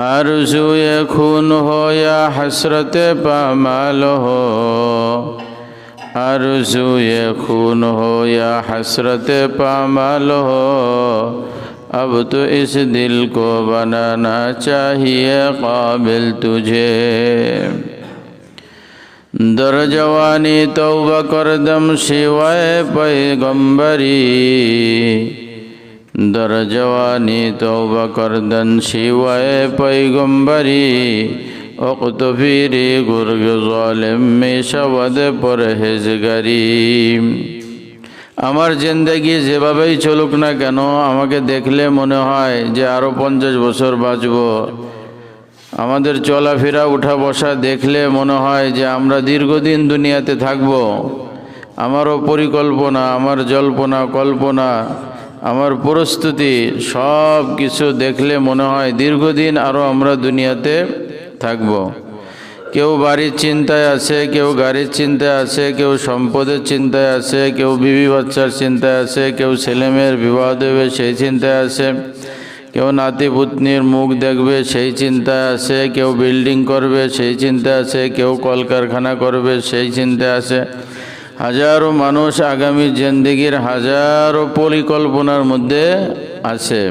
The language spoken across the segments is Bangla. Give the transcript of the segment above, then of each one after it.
आरज़ू ये खून हो या हसरत पामाल हो आरज़ू ये खून हो या हसरत पामाल हो अब तो इस दिल को बनाना चाहिए काबिल तुझे दर जवानी तौबा कर दम शिवाय در جوانی توبہ শিবায় شیوائے پیغمبری اقت پیری گرگ ظالم میں شود پرہیزگری আমার জিন্দগি যেভাবেই চলুক না কেন, আমাকে দেখলে মনে হয় যে আরও পঞ্চাশ বছর বাঁচব। আমাদের চলাফেরা উঠা বসা দেখলে মনে হয় যে আমরা দীর্ঘদিন দুনিয়াতে থাকব। আমারও পরিকল্পনা, আমার জল্পনা, কল্পনা আমার প্রস্তুতি, সব কিছু দেখলে মনে হয় দীর্ঘদিন আরও আমরা দুনিয়াতে থাকব। কেউ বাড়ির চিন্তায় আছে, কেউ গাড়ির চিন্তায় আছে, কেউ সম্পদের চিন্তায় আছে, কেউ বিবি বাচ্চার চিন্তায় আছে, কেউ ছেলেমেয়ের বিবাহ দেবে সেই চিন্তায় আছে, কেউ নাতি মুখ দেখবে সেই চিন্তায় আছে, কেউ বিল্ডিং করবে সেই চিন্তায় আছে, কেউ কলকারখানা করবে সেই চিন্তায় আছে। হাজারো মানুষ আগামী জেন্দিগির হাজারো পরিকল্পনার মধ্যে আছে।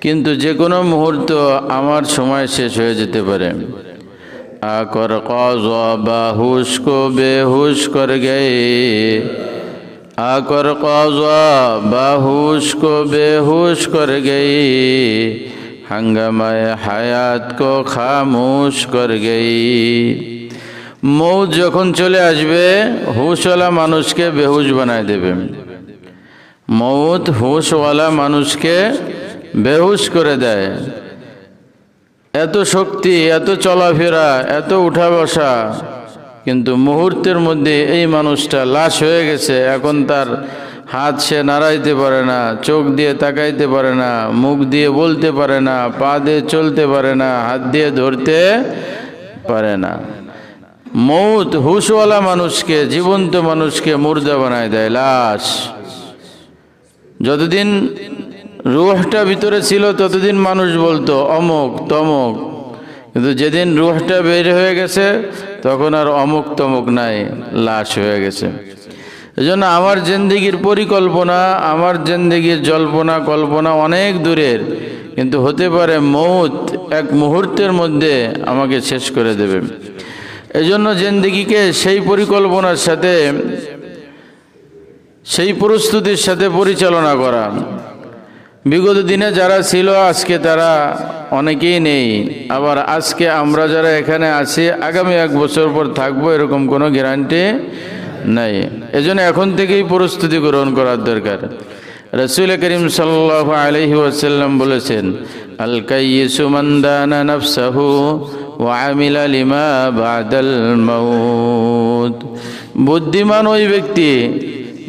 কিন্তু যে কোনো মুহূর্ত আমার সময় শেষ হয়ে যেতে পারে। আকর কজ কো বেহুশ কর গে আকর কজ কো বেহুশ কর গে হাঙ্গামায় হায়াত কো খামোশ কর গেই মৌত যখন চলে আসবে, হুশওয়ালা মানুষকে বেহুশ বানায় দেবে। মৌত হুশওয়ালা মানুষকে বেহুশ করে দেয়। এত শক্তি, এত চলাফেরা, এত উঠা বসা, কিন্তু মুহূর্তের মধ্যে এই মানুষটা লাশ হয়ে গেছে। এখন তার হাত সে নাড়াইতে পারে না, চোখ দিয়ে তাকাইতে পারে না, মুখ দিয়ে বলতে পারে না, পা দিয়ে চলতে পারে না, হাত দিয়ে ধরতে পারে না। মৌত হুশওয়ালা মানুষকে, জীবন্ত মানুষকে মুর্দা বানায় দেয়, লাশ। যতদিন রুহটা ভিতরে ছিল, ততদিন মানুষ বলতো, অমুক, তমুক। কিন্তু যেদিন রুহটা বের হয়ে গেছে, তখন আর অমুক, তমুক নাই, লাশ হয়ে গেছে। এজন্য আমার জিন্দিগির পরিকল্পনা, আমার জিন্দিগির জল্পনা, কল্পনা অনেক দূরের। কিন্তু হতে পারে মৌত এক মুহূর্তের মধ্যে আমাকে শেষ করে দেবে। এজন্য জিন্দিগিকে সেই পরিকল্পনার সাথে, সেই প্রস্তুতির সাথে পরিচালনা করা। বিগত দিনে যারা ছিল, আজকে তারা অনেকেই নেই। আবার আজকে আমরা যারা এখানে আছি, আগামী এক বছর পর থাকব, এরকম কোনো গ্যারান্টি নাই। এজন্য এখন থেকেই প্রস্তুতি গ্রহণ করার দরকার। রসুল করিম সাল্লাহ আলহি ওয়াসাল্লাম বলেছেন, আল কাইয়িসু মান দানা নাফসাহু আমিলা লিমা বাদাল মাউত। বুদ্ধিমান ওই ব্যক্তি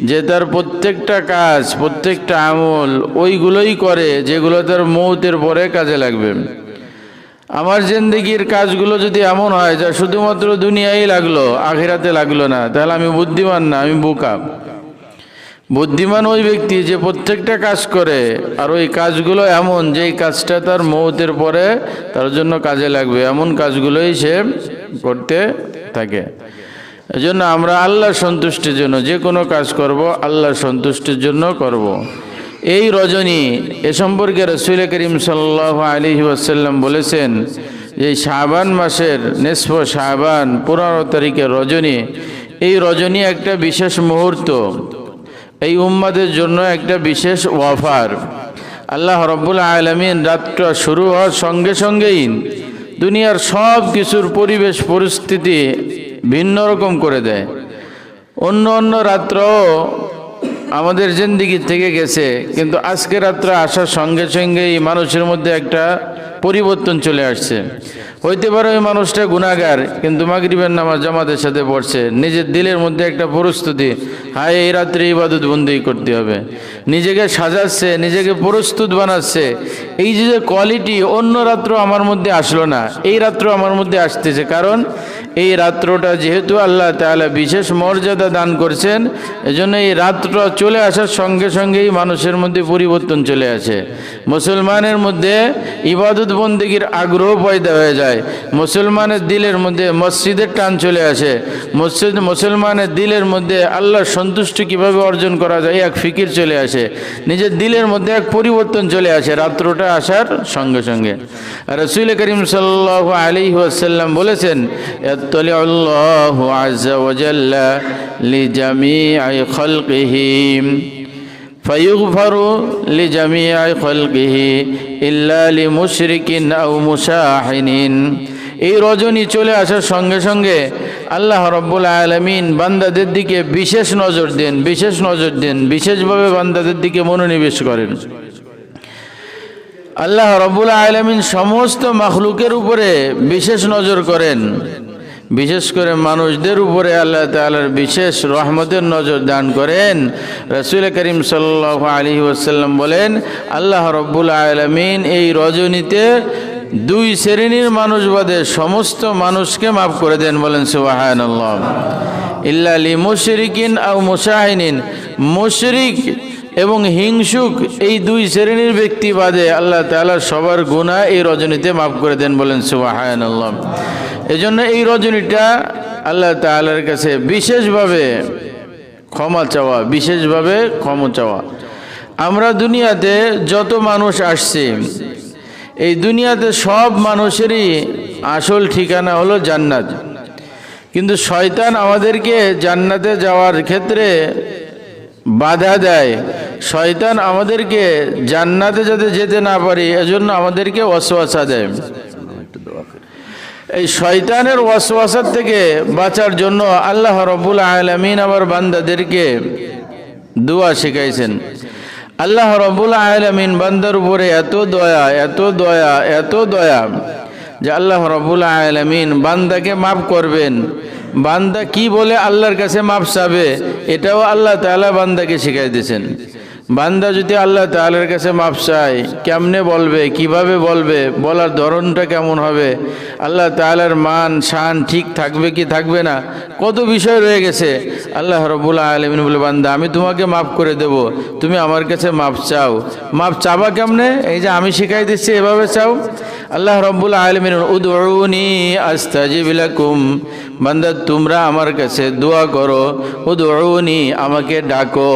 যে তার প্রত্যেকটা কাজ, প্রত্যেকটা আমল ওইগুলোই করে যেগুলো তার মৌতের পরে কাজে লাগবে। আমার জিন্দগির কাজগুলো যদি এমন হয়, যা শুধুমাত্র দুনিয়াই লাগল, আখিরাতে লাগল না, তাহলে আমি বুদ্ধিমান না, আমি বোকা। বুদ্ধিমান ওই ব্যক্তি যে প্রত্যেকটা কাজ করে, আর ওই কাজগুলো এমন যে কাজটা তার মৌতের পরে তার জন্য কাজে লাগবে, এমন কাজগুলোই সে করতে থাকে এজন্য আমরা আল্লাহ সন্তুষ্টির জন্য যে কোনো কাজ করব আল্লাহ সন্তুষ্টির জন্য করব। এই রজনী এ সম্পর্কে রসুল করিম সাল্লাহ আলী ওয়াসাল্লাম বলেছেন যে শাহবান মাসের নেসফ শাহবান পনেরো তারিখের রজনী, এই রজনী একটা বিশেষ মুহূর্ত এই উম্মাদের জন্য একটা বিশেষ ওয়াফার আল্লাহ রব্বুল আলমিন রাতটা শুরু হওয়ার সঙ্গে সঙ্গেই দুনিয়ার সব কিছুর পরিবেশ, পরিস্থিতি ভিন্ন রকম করে দেয়। অন্য অন্য রাত্রও আমাদের জিন্দিগি থেকে গেছে, কিন্তু আজকে রাত্র আসার সঙ্গে সঙ্গেই মানুষের মধ্যে একটা পরিবর্তন চলে আসছে। হইতে পারে ওই মানুষটা গুণাগার কিন্তু মাগরিবের নামাজ জামাতের সাথে পড়ছে। নিজের দিলের মধ্যে একটা প্রস্তুতি, হায়, এই রাত্রে ইবাদত বন্দি করতে হবে। নিজেকে সাজাচ্ছে, নিজেকে প্রস্তুত বানাচ্ছে। এই যে কোয়ালিটি অন্য রাত্র আমার মধ্যে আসলো না, এই রাত্র আমার মধ্যে আসতেছে। কারণ এই রাত্রটা যেহেতু আল্লাহ তাআলা বিশেষ মর্যাদা দান করছেন, এজন্য এই রাত্রটা চলে আসার সঙ্গে সঙ্গেই মানুষের মধ্যে পরিবর্তন চলে আসে। মুসলমানের মধ্যে ইবাদত বন্দীগীর আগ্রহ পয়দা হয়ে যায়। মুসলমানের দিলের মধ্যে মসজিদের টান চলে আসে। মসজিদ, মুসলমানের দিলের মধ্যে আল্লাহর সন্তুষ্টি কীভাবে অর্জন করা যায়, এক ফিকির চলে আসে। নিজের দিলের মধ্যে এক পরিবর্তন চলে আসে রাত্রটা আসার সঙ্গে সঙ্গে। রসুল করিম সাল্লাহ আলী ওয়াসাল্লাম বলেছেন আল্লাহ فيغفر لجميع خلقه إلا لمشرك أو مشاحن এই রজনী চলে আসার সঙ্গে সঙ্গে আল্লাহ রব্বুল আলমিন বান্দাদের দিকে বিশেষ নজর দেন বিশেষ নজর দেন বিশেষভাবে বান্দাদের দিকে মনোনিবেশ করেন আল্লাহ রব্বুল আলমিন সমস্ত মখলুকের উপরে বিশেষ নজর করেন বিশেষ করে মানুষদের উপরে আল্লাহ তালার বিশেষ রহমতের নজর দান করেন। রসুল করিম সাল্লাহ আলী ওসাল্লাম বলেন, আল্লাহ রব্বুল আলমিন এই রজনীতে দুই শ্রেণির মানুষ বাদে সমস্ত মানুষকে মাফ করে দেন বলেন সুবাহান ইল্লালি মুশরিকিন আও মুশাহিনিন। মুশরিক এবং হিংসুক এই দুই শ্রেণির ব্যক্তি বাদে আল্লাহ তালা সবার গুণা এই রজনীতে মাফ করে দেন বলেন সুবাহান আল্লাহ এজন্য এই রজনীটা আল্লাহ তালার কাছে বিশেষভাবে ক্ষমা চাওয়া, বিশেষভাবে ক্ষমা চাওয়া। আমরা দুনিয়াতে যত মানুষ আসছি, এই দুনিয়াতে সব মানুষেরই আসল ঠিকানা হলো জান্নাত। কিন্তু শয়তান আমাদেরকে জান্নাতে যাওয়ার ক্ষেত্রে বাধা দেয়। শয়তান আমাদেরকে জান্নাতে যাতে যেতে না পারি, এজন্য আমাদেরকে অসওয়াসা দেয়। এই শয়তানের ওয়াসওয়াসার থেকে বাঁচার জন্য আল্লাহ রবুল আলমিন আবার বান্দাদেরকে দোয়া শিখাইছেন। আল্লাহ রবুল আলমিন বান্দার উপরে এত দয়া এত দয়া এত দয়া যে আল্লাহ রবুল আলমিন বান্দাকে মাফ করবেন। বান্দা কি বলে আল্লাহর কাছে মাপ চাবে, এটাও আল্লাহ তালা বান্দাকে শিখাই দিয়েছেন। বান্দা যদি আল্লাহ তালার কাছে মাপ চায়, কেমনে বলবে, কীভাবে বলবে, বলার ধরনটা কেমন হবে? আল্লাহ তালার মান, শান ঠিক থাকবে কি থাকবে না? কত বিষয় রয়ে গেছে। আল্লাহ রবুল্লা আলমিন বলে, বান্দা, আমি তোমাকে মাফ করে দেব, তুমি আমার কাছে মাপ চাও। মাপ চাবা কেমনে? এই যে আমি শিখাই দিচ্ছি, এভাবে চাও? আল্লাহ রব্বুল আলমিন উদৌনি আস্তাজিবিলাকুম বান্দা, তোমরা আমার কাছে দোয়া করো উদৌনি আমাকে ডাকো।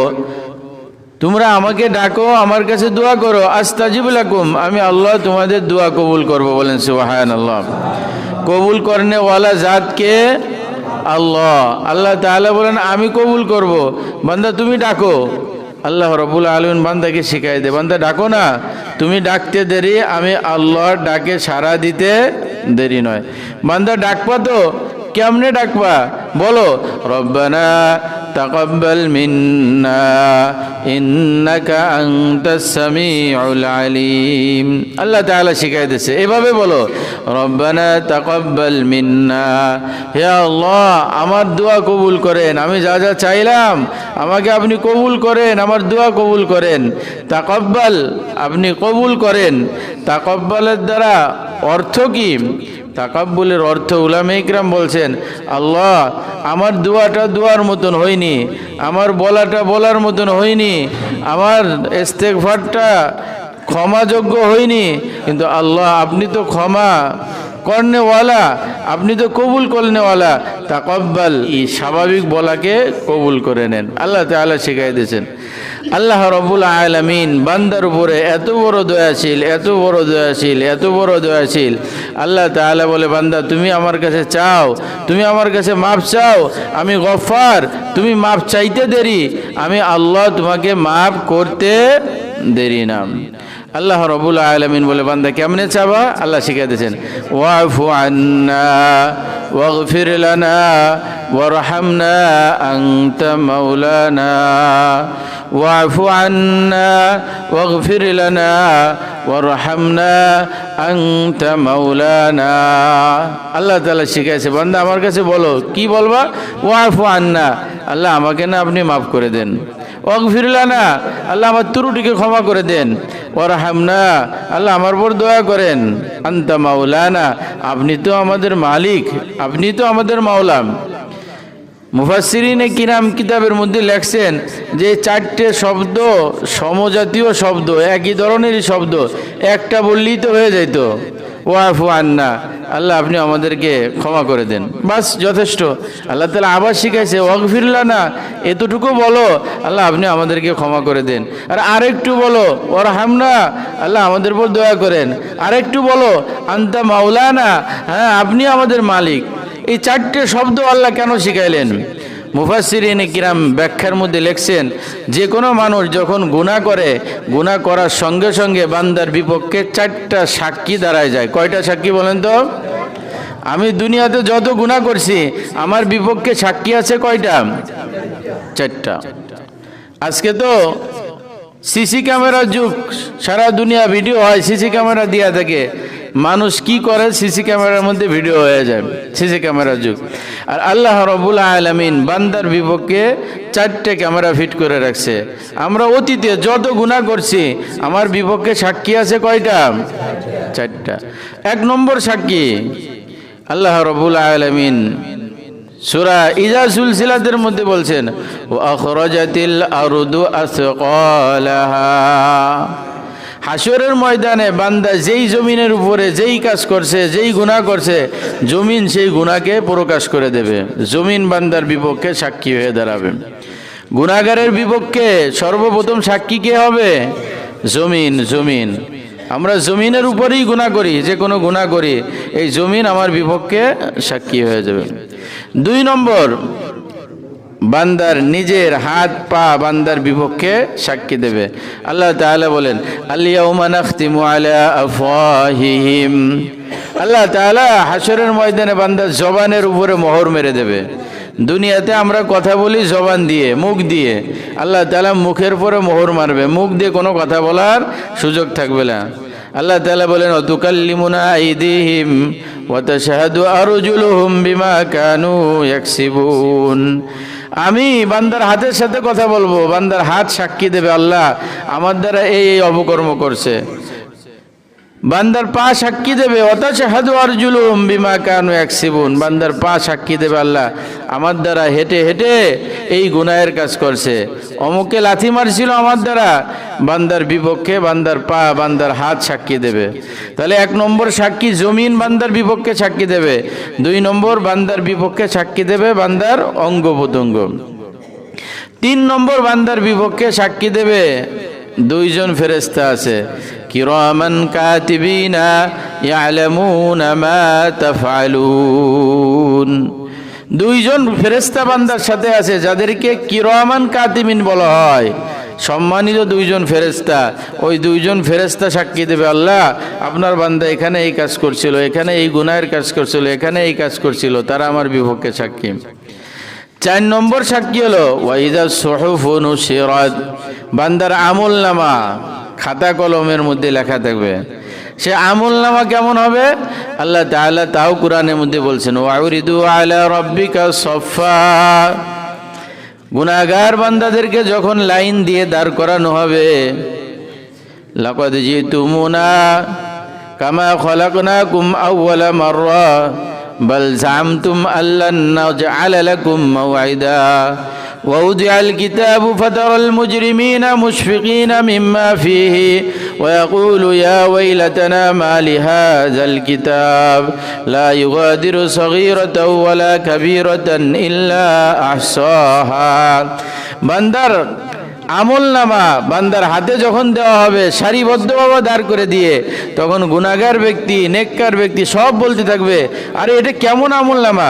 তোমরা আমাকে ডাকো, আমার কাছে দোয়া করো। আস্তাজিবুলাকুম আমি আল্লাহ তোমাদের দোয়া কবুল করব বলেন সুবাহান আল্লাহ কবুল করনে ওয়ালা জাতকে আল্লাহ। আল্লাহ তাহলে বলেন, আমি কবুল করব। বান্দা, তুমি ডাকো। আল্লাহ রবুল আলমিন বান্দাকে শিখাই দে। বান্দা, ডাকো না। তুমি ডাকতে দেরি, আমি আল্লাহর ডাকে সাড়া দিতে দেরি নয়। বান্দা, ডাকবা তো? কেমনে ডাকবা? বলো, রব্বানা তাকাব্বাল মিন্না, ইন্নাকা আনতাস সামিউল আলিম। আল্লাহ তাআলা শিখাই দিয়েছে। এভাবে বলো, রব্বানা তাকাব্বাল মিন্না। হে আল্লাহ, আমার দোয়া কবুল করেন। আমি যা যা চাইলাম, আমাকে আপনি কবুল করেন, আমার দোয়া কবুল করেন। তাকাব্বাল আপনি কবুল করেন। তাকাব্বালের দ্বারা অর্থ কি? তাকাব্বুলের অর্থ উলামে ইকরাম বলছেন, আল্লাহ, আমার দোয়াটা দোয়ার মতন হয়নি, আমার বলাটা বলার মতন হয়নি, আমার ইস্তেকফারটা ক্ষমাযোগ্য হয়নি, কিন্তু আল্লাহ, আপনি তো ক্ষমা করনেওয়ালা, আপনি তো কবুল করনেওয়ালা, তাকব্বাল, এই স্বাভাবিক বলাকে কবুল করে নেন। আল্লাহ তাআলা শিখাই দিয়েছেন। আল্লাহ রবুল আলমিন বান্দার উপরে এত বড় দয়াশীল, এত বড় দয়াশীল, এত বড় দয়াশীল। আল্লাহ তাআলা বলে, বান্দা, তুমি আমার কাছে চাও, তুমি আমার কাছে মাপ চাও, আমি গফার, তুমি মাপ চাইতে দেরি, আমি আল্লাহ তোমাকে মাফ করতে দেরি না। আল্লাহ রবুল আলমিন বলে, বান্দা, কেমনে চাবা? আল্লাহ শিখে দিয়েছেন, ওয়াফু আন্না, ওয়াগফির লানা, ওয়ারহামনা আনতা মাওলানা, ওয়াফু আন্না, ওয়াগফির লানা, ওয়ারহামনা আনতা মাওলানা। আল্লাহ তাআলা শিখাইছে বান্দা, আমার কাছে বলো, কি বলবা? ওয়াফু আন্না, আল্লাহ, আমাকে না আপনি মাফ করে দেন। অগফিরলানা আল্লাহ আমার ত্রুটিকে ক্ষমা করে দেন। ওরহামনা আল্লাহ আমার উপর দয়া করেন। আন্তা মাওলানা, আপনি তো আমাদের মালিক, আপনি তো আমাদের মাওলাম মুফাসিরিনে কিরাম কিতাবের মধ্যে লেখছেন যে চারটে শব্দ সমজাতীয় শব্দ, একই ধরনেরই শব্দ, একটা বললেই তো হয়ে যেত ওয়াফু আন্না। আল্লাহ, আপনি আমাদেরকে ক্ষমা করে দেন। বাস, যথেষ্ট। আল্লাহ তালা আবার শিখাইছে ওয়াকফিরলা না এতটুকু বলো, আল্লাহ, আপনি আমাদেরকে ক্ষমা করে দেন। আর আরেকটু বলো ওর হামনা আল্লাহ, আমাদের উপর দয়া করেন। আরেকটু বলো, আন্তা মাওলানা। হ্যাঁ আপনি আমাদের মালিক। এই চারটে শব্দ আল্লাহ কেন শিখাইলেন? মুফাসিরিন কিরাম ব্যাখ্যার মধ্যে লেখছেন যে কোনো মানুষ যখন গুণা করে গুণা করার সঙ্গে সঙ্গে বান্দার বিপক্ষে চারটা সাক্ষী দাঁড়ায় যায়। কয়টা সাক্ষী বলেন তো? আমি দুনিয়াতে যত গুণা করছি, আমার বিপক্ষে সাক্ষী আছে কয়টা? চারটা। আজকে তো সিসি ক্যামেরার যুগ, সারা দুনিয়া ভিডিও হয় সিসি ক্যামেরা দিয়া থাকে। মানুষ কি করে? সিসি ক্যামেরার মধ্যে ভিডিও হয়ে যায়। সিসি ক্যামেরার যুগ। আর আল্লাহ রবুল আলমিন বান্দার বিপক্ষে চারটে ক্যামেরা ফিট করে রাখছে। আমরা অতীতে যত গুণা করছি, আমার বিপক্ষে সাক্ষী আছে কয়টা? চারটা। এক নম্বর সাক্ষী আল্লাহ রবুল আলমিন সুরা ইজা সুলসিলাদের মধ্যে বলছেন আখরাজাতিল আরুদু আসকালাহা। হাসরের ময়দানে বান্দা যেই জমিনের উপরে যেই কাজ করছে, যেই গুণা করছে, জমিন সেই গুণাকে প্রকাশ করে দেবে। জমিন বান্দার বিপক্ষে সাক্ষী হয়ে দাঁড়াবে। গুণাগারের বিপক্ষে সর্বপ্রথম সাক্ষী কে হবে? জমিন জমিন। আমরা জমিনের উপরেই গুণা করি, যে কোনো গুণা করি, এই জমিন আমার বিপক্ষে সাক্ষী হয়ে যাবে। দুই নম্বর বান্দার নিজের হাত পা বান্দার বিপক্ষে সাক্ষী দেবে। আল্লাহ তাআলা বলেন আলিয়াউমা নাখতিমু আলা আফওয়াহিহিম। আল্লাহ তাআলা হাসরের ময়দানে বান্দার জবানের উপরে মোহর মেরে দেবে। দুনিয়াতে আমরা কথা বলি জবান দিয়ে, মুখ দিয়ে। আল্লাহ তাআলা মুখের পরে মোহর মারবে, মুখ দিয়ে কোনো কথা বলার সুযোগ থাকবে না। আল্লাহ তাআলা বলেন অতুকাল্লিমুনা ওয়া তাশহাদু আরজুলুহুম বিমা কানু ইয়াকসিবুন। আমি বান্দার হাতের সাথে কথা বলব, বান্দার হাত সাক্ষী দেবে আল্লাহ। আমার দ্বারা এই এই অপকর্ম করছে। বান্দার পা সাক্ষী দেবে, অথচ হাদু আরজুলুম বিমা কানু একসিবুন বান্দার পা সাক্ষী দেবে আল্লাহ, আমার দ্বারা হেঁটে হেঁটে এই গুনাহের কাজ করছে। অমুকে লাথি মারছিল আমার দ্বারা, বান্দার বিপক্ষে বান্দার পা, বান্দার হাত সাক্ষী দেবে। তাহলে এক নম্বর সাক্ষী জমিন বান্দার বিপক্ষে সাক্ষী দেবে, দুই নম্বর বান্দার বিপক্ষে সাক্ষী দেবে বান্দার অঙ্গ প্রত্যঙ্গ তিন নম্বর বান্দার বিপক্ষে সাক্ষী দেবে, দুইজন ফেরেস্তা আছে। কিরামান কাতিবিনা ইয়ালামুনা মা তাফআলুন দুইজন ফেরেস্তা বান্দার সাথে আছে, যাদেরকে কিরমান কাতিমিন বলা হয়। সম্মানিত দুইজন ফেরেস্তা ওই দুইজন ফেরেস্তা সাক্ষী দেবে, আল্লাহ, আপনার বান্দা এখানে এই কাজ করছিল, এখানে এই গুনাহের কাজ করছিল, এখানে এই কাজ করছিল, তারা আমার বিপক্ষে সাক্ষী। চার নম্বর সাক্ষী হলো ওয়াইদা সোহফুন বান্দার আমল নামা খাতা কলমের মধ্যে লেখা থাকবে। সে আমল নামা কেমন হবে? আল্লাহ তাহলে তাও কোরআনের মধ্যে বলছেন, ওয়াউরিদু আলা রব্বিকা সফা গুনাগার বান্দাদেরকে যখন লাইন দিয়ে দাঁড় করানো হবে, লাকদ জিতুমুনা কামা খলাকনাকুম আউওয়ালা মার বল জামতুম আল্লান নাজআলা লাকুম মাওইদা ووضع الكتاب فترى المجرمين مشفقين مما فيه ويقول يا ويلتنا ما لهذا الكتاب لا يغادر صغيرة ولا كبيرة إلا أحصاها بندر আমল নামা বান্দার হাতে যখন দেওয়া হবে সারিবদ্ধভাবে দাঁড় করে দিয়ে তখন গুনাগার ব্যক্তি নেককার ব্যক্তি সব বলতে থাকবে আরে এটা কেমন আমল নামা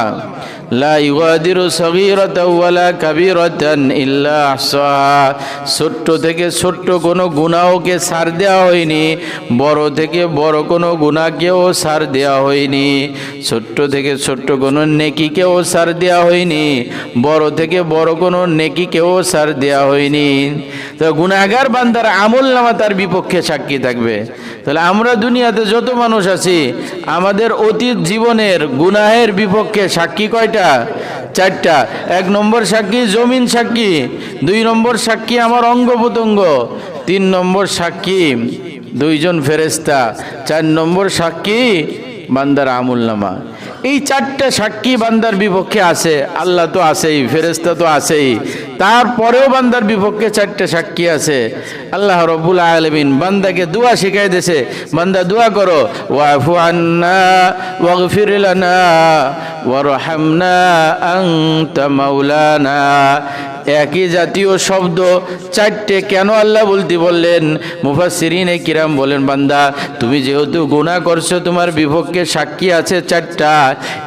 লা ইউগাদিরু সগীরাতাও ওয়ালা কাবীরাতান ইল্লা আহসাহা। ছোট্ট থেকে ছোট্ট কোনো গুনাহকে ছাড় দেওয়া হয়নি, বড় থেকে বড় কোনো গুনাহকেও ছাড় দেওয়া হয়নি, ছোট্ট থেকে ছোট্ট কোনো নেকিকেও ছাড় দেওয়া হয়নি, বড় থেকে বড় কোনো নেকিকেও ছাড় দেওয়া হয়নি। তো গুনাহগার বান্দার আমল নামা তার বিপক্ষে সাক্ষী থাকবে। তাহলে আমরা দুনিয়াতে যত মানুষ আছি, আমাদের অতীত জীবনের গুনাহের বিপক্ষে সাক্ষী কয়টা কয়টা চারটা। এক নম্বর সাক্ষী জমিন সাক্ষী, দুই নম্বর সাক্ষী আমার অঙ্গ প্রত্যঙ্গ তিন নম্বর সাক্ষী দুইজন ফেরেস্তা চার নম্বর সাক্ষী বান্দার আমুল নামা এই চারটে সাক্ষী বান্দার বিপক্ষে আছে, আল্লাহ তো আছেই ফেরেস্তা তো আছেই। তারপরেও বান্দার বিপক্ষে চারটে সাক্ষী আছে। আল্লাহ রব্বুল আলমিন বান্দাকে দোয়া শিখাই দিয়েছে, বান্দা দোয়া করো, ওয়াফু আন্না, ওয়াগফির লানা, ওয়ারহামনা আনতা মাওলানা একই জাতীয় শব্দ, চারটে কেন আল্লাহ বলতে বললেন? মুফাসিরিনে কিরাম বলেন, বান্দা, তুমি যেহেতু গুনাহ করছ, তোমার বিপক্ষে সাক্ষী আছে চারটা।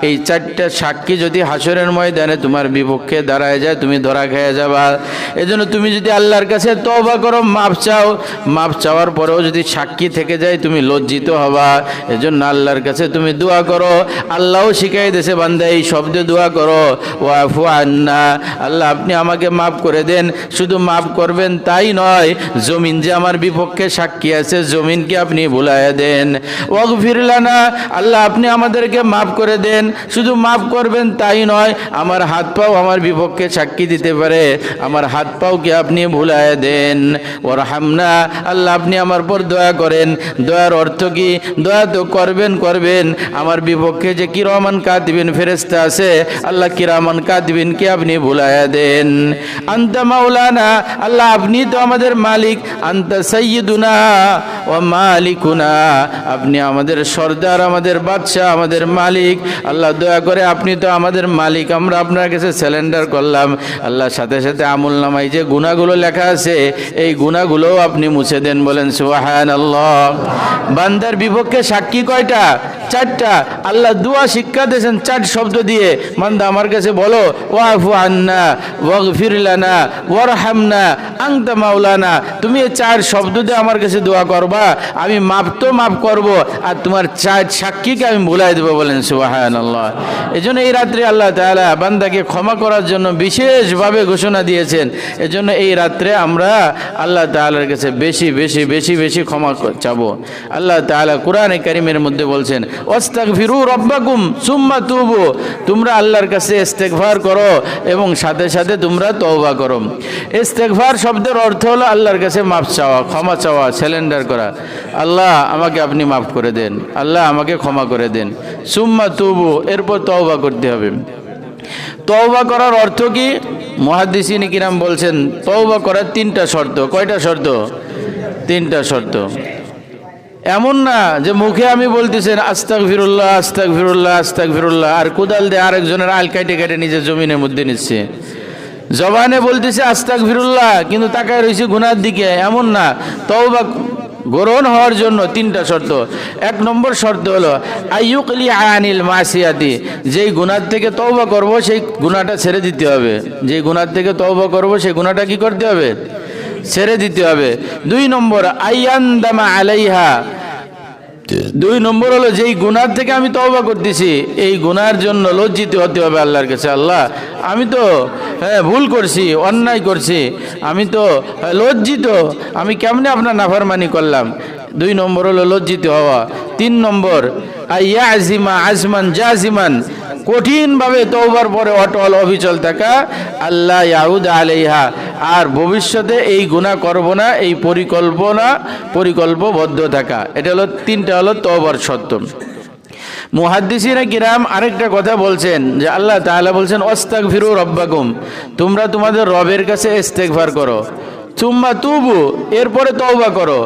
এই চারটা সাক্ষী যদি হাসরের ময়দানে তোমার বিপক্ষে দাঁড়ায় যায়, তুমি ধরা খেয়ে যাবা। এজন্য তুমি যদি আল্লাহর কাছে তওবা করো মাপ চাও মাপ চাওয়ার পরেও যদি সাক্ষী থেকে যায়, তুমি লজ্জিত হবা। এজন্য আল্লাহর কাছে তুমি দোয়া করো। আল্লাহও শিখাই দিয়েছে, বান্দা, এই শব্দে দোয়া করো। ওয়াফু আন্না, আল্লাহ, আপনি আমাকে মাফ করে দেন, শুধু মাফ করবেন তাই নয়, জমিন যে আমার বিপক্ষে সাক্ষী আছে, জমিনকে আপনি ভুলাইয়া দেন। ওয়াগ ফিরলানা আল্লাহ আপনি আমাদেরকে মাফ করে দেন, শুধু মাফ করবেন তাই নয়, আমার হাত পাও আমার বিপক্ষে সাক্ষী দিতে পারে, আমার হাত পাওকে আপনি ভুলাইয়া দেন? ওর হামনা আল্লাহ আপনি আমার পর দয়া করেন, দয়ার অর্থ কি? দয়া তো করবেন করবেন, আমার বিপক্ষে যে কিরমান কাঁদবেন ফেরেস্তা আছে, আল্লাহ কিরামান কাঁদবেন কি আপনি ভুলাইয়া দেন? আন্তা মাওলানা, আল্লাহ আপনি তো আমাদের মালিক। আন্তা সৈয়দুনা ও মালিকুনা। আপনি আমাদের সর্দার, আমাদের বাদশাহ, আমাদের মালিক। আল্লাহ দয়া করে আপনি তো আমাদের মালিক। আমরা আপনার কাছে করলাম। আল্লাহ সাথে সাথে আমুল নামাই যে গুণাগুলো লেখা আছে, এই গুণাগুলোও আপনি মুছে দেন বলেন সুহান আল্লাহ বান্দার বিপক্ষে সাক্ষী কয়টা? চারটা। আল্লাহ দুয়া শিক্ষা দিয়েছেন চার শব্দ দিয়ে। বান্দা আমার কাছে বলো, ওয়াফু আন্না লানা, ওয়ারহামনা আংতা মাওলানা, তুমি এই চার শব্দ দিয়ে আমার কাছে দোয়া করবা, আমি মাপ তো মাপ করব, আর তোমার চার সাক্ষীকে আমি ভুলাই দেবো বলেন সুবাহান আল্লাহ এই জন্য এই রাত্রে আল্লাহ তাআলা বান্দাকে ক্ষমা করার জন্য বিশেষভাবে ঘোষণা দিয়েছেন। এজন্য এই রাত্রে আমরা আল্লাহ তাআলার কাছে বেশি বেশি বেশি বেশি ক্ষমা চাবো। আল্লাহ তাআলা কোরআনে কারিমের মধ্যে বলছেন ওস্তাক ফিরু রব্বাকুম সুম্মা তুবু। তোমরা আল্লাহর কাছে ইস্তেগফার করো এবং সাথে সাথে তোমরা তওবা করো ইস্তেগফার শব্দের অর্থ হলো আল্লাহর কাছে মাপ চাওয়া, ক্ষমা চাওয়া স্যালেন্ডার করা। আল্লাহ আমাকে আপনি মাফ করে দেন, আল্লাহ আমাকে ক্ষমা করে দেন। সুম্মা তুবু, এরপর তওবা করতে হবে। তওবা করার অর্থ কি? মহাদিসিন কিরাম বলছেন, তওবা করার তিনটা শর্ত। কয়টা শর্ত? তিনটা শর্ত। এমন না যে মুখে আমি বলতেছেন আস্তাক ফিরুল্লাহ আস্তাক ফিরুল্লাহ আস্তাক ফিরুল্লাহ আর কোদাল দিয়ে আরেকজনের আল কাটে কাটে নিজের জমিনের মধ্যে নিচ্ছে। জবানে বলতেছে আস্তাক ফিরুল্লাহ কিন্তু তাকায় রয়েছে গুনার দিকে, এমন না। তওবা গ্রহণ হওয়ার জন্য তিনটা শর্ত। এক নম্বর শর্ত হলো আইয়ুকলি আনিল মাসিয়াতি, যেই গুনার থেকে তওবা করব, সেই গুনাহটা ছেড়ে দিতে হবে। যেই গুনার থেকে তওবা করব, সেই গুনাহটা কি করতে হবে? ছেড়ে দিতে হবে। দুই নম্বর আইয়ান্দামা আলাইহা দুই নম্বর হলো যেই গুনার থেকে আমি তওবা করতেছি এই গুনার জন্য লজ্জিত হতে হবে আল্লাহর কাছে। আল্লাহ আমি তো হ্যাঁ ভুল করছি অন্যায় করছি আমি তো হ্যাঁ, লজ্জিত আমি কেমনে আপনার নাফারমানি করলাম? দুই নম্বর হলো লজ্জিত হওয়া। তিন নম্বর আইয়া আজিমা আজমান জাজিমান কঠিনভাবে তওবার পরে অটল অবিচল থাকা আল্লাহ ইয়াহুদ আলাইহা। আর ভবিষ্যতে এই গুনাহ করব না, এই পরিকল্পনা, পরিকল্পবদ্ধ থাকা। এটা হলো, তিনটা হলো তওবার সত্য মুহাদ্দিসিনা কিরাম আরেকটা কথা বলছেন, যে আল্লাহ তাআলা বলছেন অস্তাক ফিরু রব্বাকুম। তোমরা তোমাদের রবের কাছে ইস্তেগফার করো। চুম্বা তুবু, এরপরে তওবা করো।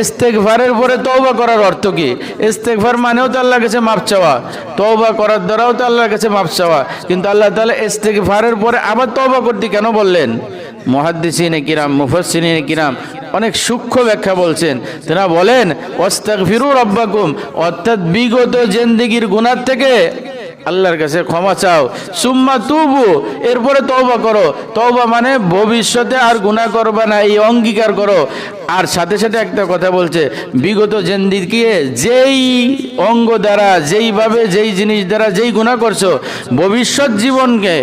ইস্তেগফারের পরে তওবা করার অর্থ কি? ইস্তেগফার মানেও তো আল্লাহর কাছে মাপ চাওয়া। তওবা করার দ্বারাও তো আল্লাহর কাছে মাপ চাওয়া। কিন্তু আল্লাহ তাআলা ইস্তেগফারের পরে আবার তওবা করতে কেন বললেন? মহাদ্দিসিনে কিরাম মুফাসসিরিনে কিরাম অনেক সূক্ষ্ম ব্যাখ্যা বলছেন। তেনা বলেন অস্তাক ফিরু রব্বাকুম, অর্থাৎ বিগত জেন্দিগির গুনার থেকে আল্লাহর কাছে ক্ষমা চাও। সুম্মা তুবু, এরপরে তওবা করো। তওবা মানে ভবিষ্যতে আর গুনাহ করবা না, এই অঙ্গীকার করো। আর সাথে সাথে একটা কথা বলছে, বিগত জেন্দিকে যেই অঙ্গ দ্বারা, যেইভাবে যেই জিনিস দ্বারা যেই গুনাহ করছ, ভবিষ্যৎ জীবনকে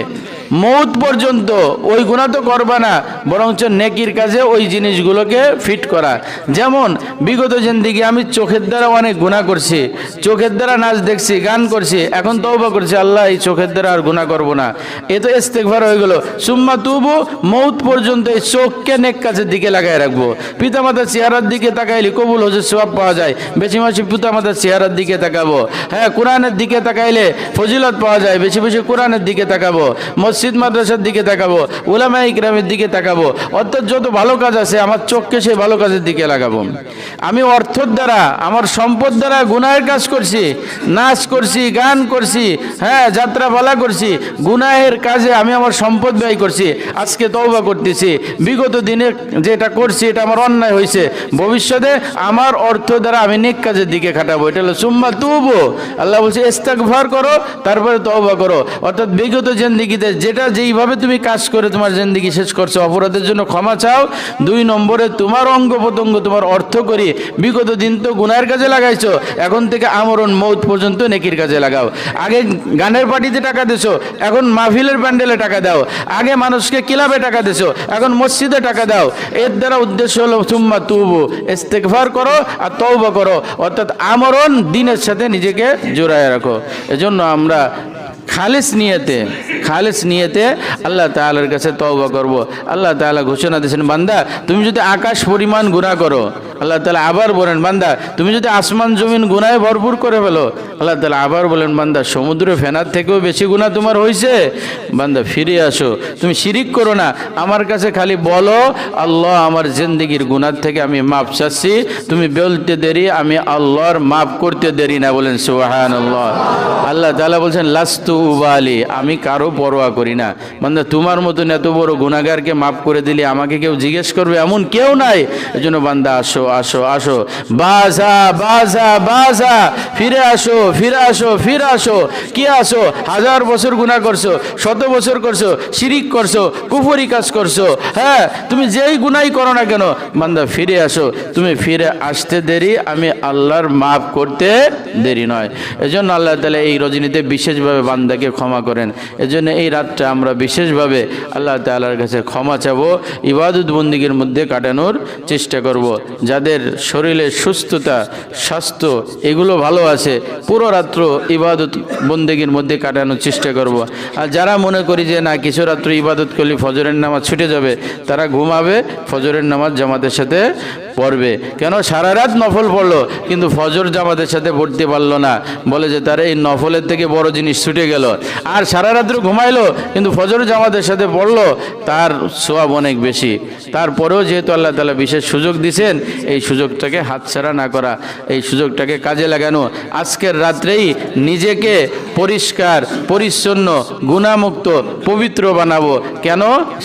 মৌত পর্যন্ত ওই গুণা তো করবা না, বরঞ্চ নেকির কাজে ওই জিনিসগুলোকে ফিট করা। যেমন, বিগত জিন্দিগি আমি চোখের দ্বারা অনেক গুণা করছি, চোখের দ্বারা নাচ দেখছি, গান করছি, এখন তওবা করছি, আল্লাহ, এই চোখের দ্বারা আর গুণা করব না। এ তো ইস্তেকভার হয়ে গেল। সুম্মা তুবু, মৌত পর্যন্ত এই চোখকে নেক কাজের দিকে লাগাই রাখব। পিতামাতার চেহারার দিকে তাকাইলে কবুল হজের সব পাওয়া যায়। বেশি বেশি পিতামাতার চেহারার দিকে তাকাবো। হ্যাঁ কোরআনের দিকে তাকাইলে ফজিলত পাওয়া যায়। বেশি বেশি কোরআনের দিকে তাকাবো। মসজিদ মাদ্রাসার দিকে তাকাবো উলামা ইকরামের দিকে তাকাবো, অর্থাৎ যত ভালো কাজ আছে আমার চোখকে সেই ভালো কাজের দিকে লাগাবো। আমি অর্থর দ্বারা, আমার সম্পদ দ্বারা গুনাহের কাজ করছি, নাচ করছি, গান করছি হ্যাঁ যাত্রা পালা করছি, গুনাহের কাজে আমি আমার সম্পদ ব্যয় করছি, আজকে তওবা করতেছি, বিগত দিনে যেটা করছি এটা আমার অন্যায় হয়েছে, ভবিষ্যতে আমার অর্থ দ্বারা আমি নেক কাজের দিকে খাটাবো, এটা হলো সুম্মা তুবো। আল্লাহ বলছে ইস্তাকভার করো, তারপরে তওবা করো। অর্থাৎ বিগত জিন্দিগিতে যেটা যেইভাবে তুমি কাজ করে তোমার জিন্দিগি শেষ করছ, অপরাধের জন্য ক্ষমা চাও। দুই নম্বরে, তোমার অঙ্গ প্রত্যঙ্গ, তোমার অর্থ করি বিগত দিন তো গুনার কাজে লাগাইছো, এখন থেকে আমরণ মৌত পর্যন্ত নেকির কাজে লাগাও। আগে গানের পার্টিতে টাকা দিছো, এখন মাহফিলের প্যান্ডেলে টাকা দাও। আগে মানুষকে ক্লাবে টাকা দিছো, এখন মসজিদে টাকা দাও। এর দ্বারা উদ্দেশ্য হলো, সুম্মা তুবু ইস্তেকভার করো আর তওবা করো। অর্থাৎ আমরণ দিনের সাথে নিজেকে জোড়ায় রাখো। এজন্য আমরা খালিস নিয়েতে, খালেস নিয়েতে আল্লাহ তাআলার কাছে তওবা করব। আল্লাহ তাআলা ঘোষণা দিয়েছেন, বান্দা, তুমি যদি আকাশ পরিমাণ গুনাহ করো, আল্লাহ তাআলা আবার বলেন, বান্দা, তুমি যদি আসমান জমিন গুনায় ভরপুর করে ফেলো, আল্লাহ তাআলা আবার বলেন, বান্দা সমুদ্র ফেনার থেকেও বেশি গুনাহ তোমার হয়েছে বান্দা, ফিরে আসো, তুমি শিরিক করো না, আমার কাছে খালি বলো, আল্লাহ আমার জিন্দগির গুনার থেকে আমি মাপ চাচ্ছি, তুমি বলতে দেরি, আমি আল্লাহর মাপ করতে দেরি না বলেন সুবাহান আল্লাহ আল্লাহ তাআলা বলছেন, লাস্তু উবালি আমি কারও পরোয়া করি না। মানে তোমার মতন এত বড় গুণাগারকে মাফ করে দিলে আমাকে কেউ জিজ্ঞেস করবে? এমন কেউ নাই। এজন্য বান্দা, আসো আসো আসো। বাজা বাজা বাজা। ফিরে আসো ফিরে আসো ফিরে আসো। কি আসো? হাজার বছর গুণা করছ, শত বছর করছ, শিরিক করছ, কুফরি কাজ করছ। হ্যাঁ তুমি যেই গুনাই করো না কেন? বান্দা, ফিরে আসো। তুমি ফিরে আসতে দেরি, আমি আল্লাহর মাফ করতে দেরি নয়। এজন্য আল্লাহ তালা এই রজনীতে বিশেষভাবে বান্দাকে ক্ষমা করেন এজন্য এই রাতটা আমরা বিশেষভাবে আল্লাহ তালার কাছে ক্ষমা চাবো, ইবাদত বন্দিগের মধ্যে কাটানোর চেষ্টা করব। যাদের শরীরের সুস্থতা, স্বাস্থ্য এগুলো ভালো আছে, পুরো রাত্র ইবাদত বন্দিগির মধ্যে কাটানোর চেষ্টা করব। আর যারা মনে করি যে, না, কিছু রাত্র ইবাদত করলে ফজরের নামাজ ছুটে যাবে, তারা ঘুমাবে, ফজরের নামাজ জামাতের সাথে পড়বে। কেন? সারা রাত নফল পড়ল, কিন্তু ফজর জামাতের সাথে পড়তে পারল না। বলে যে, তার এই নফলের থেকে বড় জিনিস ছুটে গেল। আর সারা রাত্র ঘুমাইলো, কিন্তু ফজর জামাতের সাথে পড়ল, তার সোয়াব অনেক বেশি। তারপরেও যেহেতু আল্লাহ তালা বিশেষ সুযোগ দিছেন, এই সুযোগটাকে হাতছাড়া না করা, এই সুযোগটাকে কাজে লাগানো, আজকের রাত্রেই নিজেকে পরিষ্কার, পরিচ্ছন্ন, গুণামুক্ত, পবিত্র বানাবো। কেন?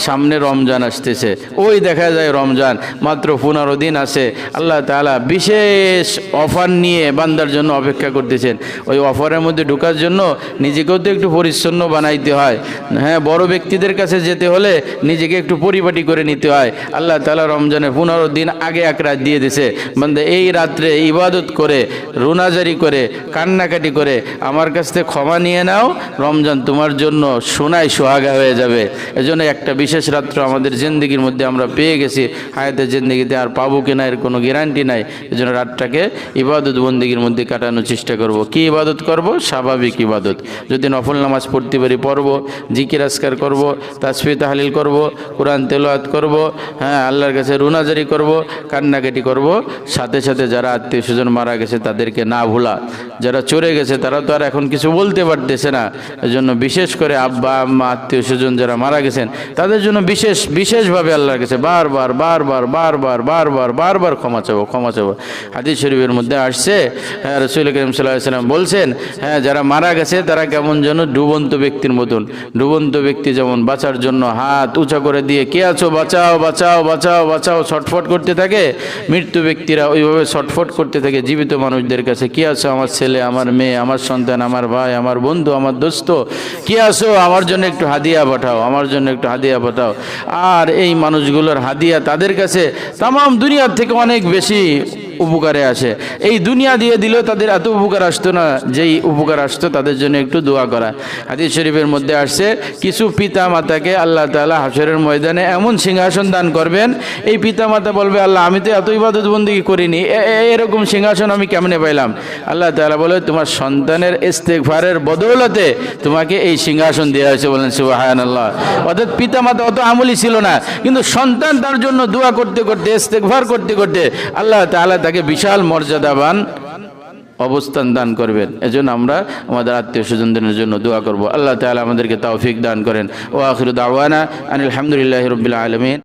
সামনে রমজান আসতেছে। ওই দেখা যায় রমজান, মাত্র পনেরো দিন আছে। আল্লাহ তাআলা বিশেষ অফার নিয়ে বান্দার জন্য অপেক্ষা করতেছেন। ওই অফারের মধ্যে ঢোকার জন্য নিজেকেও তো একটু পরিচ্ছন্ন বানাইতে হয়। হ্যাঁ বড় ব্যক্তিদের কাছে যেতে হলে নিজেকে একটু পরিপাটি করে নিতে হয়। আল্লাহ তালা রমজানের পনেরো দিন আগে এক রাত দিয়ে দিছে। বান্দা, এই রাত্রে ইবাদত করে, রুনাজারি করে, কান্নাকাটি করে, আমার কাছ থেকে ক্ষমা নিয়ে নাও, রমজান তোমার জন্য সোনায় সোহাগা হয়ে যাবে। এজন্য একটা বিশেষ রাত্র আমাদের জিন্দগির মধ্যে আমরা পেয়ে গেছি। হায়াতের জিন্দগিতে আর পাবো কিনা এর কোনো গ্যারান্টি নাই, এজন্য রাতটাকে ইবাদত বন্দিগির মধ্যে কাটানোর চেষ্টা করব। কি ইবাদত করব? স্বাভাবিক ইবাদত। যদি নফল নামাজ পড়তে পারি, পড়ব, জিকির আসকার করব তাসফি তাহলিল করব, কোরআন, তেলাওয়াত করব হ্যাঁ আল্লাহর কাছে রুনাজারি করব, কান্নাকাটি করব, সাথে সাথে যারা আত্মীয় স্বজন মারা গেছে তাদেরকে না ভোলা। যারা চলে গেছে তারা তো আর এখন কিছু বলতে পারতেছে না। এজন্য বিশেষ করে আব্বা, আম্মা, আত্মীয় স্বজন যারা মারা গেছেন, তাদের জন্য বিশেষ, বিশেষভাবে আল্লাহর কাছে বারবার বারবার বারবার বারবার বারবার ক্ষমা চাবো ক্ষমা চাবো। হাদিস শরীফের মধ্যে আসছে হ্যাঁ রসুল করিম সাল্লাহ সাল্লাম বলছেন হ্যাঁ যারা মারা গেছে, তারা কেমন যেন ডুবন্ত ব্যক্তির মতন। ডুবন্ত ব্যক্তি যেমন বাঁচার জন্য হাত উঁচা করে দিয়ে, কে আছো? বাঁচাও বাঁচাও বাঁচাও বাঁচাও, ছটফট করতে থাকে? মৃত্যু ব্যক্তিরা ওইভাবে ছটফট করতে থাকে, জীবিত মানুষদের কাছে, কি আছো? আমার ছেলে, আমার মেয়ে, আমার সন্তান, আমার ভাই, আমার বন্ধু, আমার দোস্ত, কি আছো? আমার জন্য একটু হাদিয়া পাঠাও, আমার জন্য একটু হাদিয়া পাঠাও। আর এই মানুষগুলোর হাদিয়া তাদের কাছে তাম দুনিয়ার থেকে অনেক বেশি উপকারে আসে। এই দুনিয়া দিয়ে দিলেও তাদের এত উপকার আসতো না, যেই উপকার আসতো তাদের জন্য একটু দোয়া করা। হাদিস শরীফের মধ্যে আসছে, কিছু পিতা মাতাকে আল্লাহ তাআলা হাসরের ময়দানে এমন সিংহাসন দান করবেন, এই পিতা মাতা বলবে, আল্লাহ, আমি তো এত ইবাদত বন্দী করিনি এরকম সিংহাসন আমি কেমনে পাইলাম? আল্লাহ তালা বলে, তোমার সন্তানের ইস্তেগফারের বদৌলতে তোমাকে এই সিংহাসন দেওয়া হয়েছে। বলেন, সুবহানাল্লাহ। অর্থাৎ পিতা মাতা অত আমলি ছিল না, কিন্তু সন্তান তার জন্য দোয়া করতে করতে, ইস্তেগফার করতে করতে আল্লাহ তাকে বিশাল মর্যাদাবান অবস্থান দান করবেন। এজন্য আমরা আমাদের আত্মীয় স্বজনদের জন্য দোয়া করব। আল্লাহ তাআলা আমাদেরকে তৌফিক দান করেন। ও আখির দাওয়ানা আনিল হামদুলিল্লাহি রাব্বিল আলামিন।